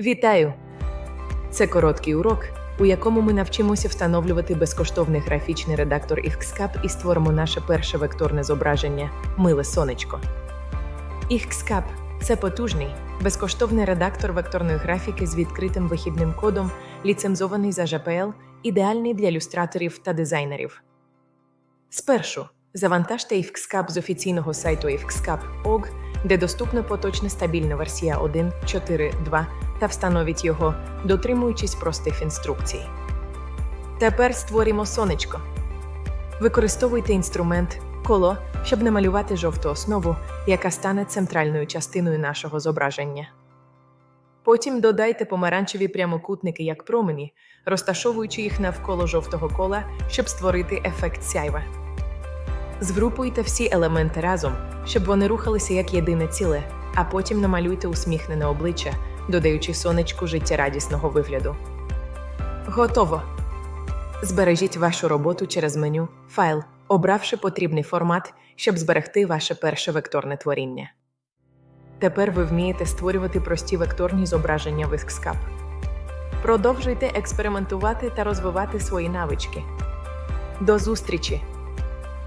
Вітаю! Це короткий урок, у якому ми навчимося встановлювати безкоштовний графічний редактор Xcap і створимо наше перше векторне зображення Миле сонечко. Xcap – це потужний, безкоштовний редактор векторної графіки з відкритим вихідним кодом, ліцензований за JPL, ідеальний для ілюстраторів та дизайнерів. Спершу завантажте Xcap з офіційного сайту xcap.org, де доступна поточна стабільна версія 1.4.2 та встановіть його, дотримуючись простих інструкцій. Тепер створімо сонечко. Використовуйте інструмент коло, щоб намалювати жовту основу, яка стане центральною частиною нашого зображення. Потім додайте помаранчеві прямокутники як промені, розташовуючи їх навколо жовтого кола, щоб створити ефект сяйва. Згрупуйте всі елементи разом, щоб вони рухалися як єдине ціле, а потім намалюйте усміхнене обличчя, додаючи сонечку життєрадісного вигляду. Готово! Збережіть вашу роботу через меню Файл, обравши потрібний формат, щоб зберегти ваше перше векторне творіння. Тепер ви вмієте створювати прості векторні зображення в Xscape. Продовжуйте експериментувати та розвивати свої навички. До зустрічі!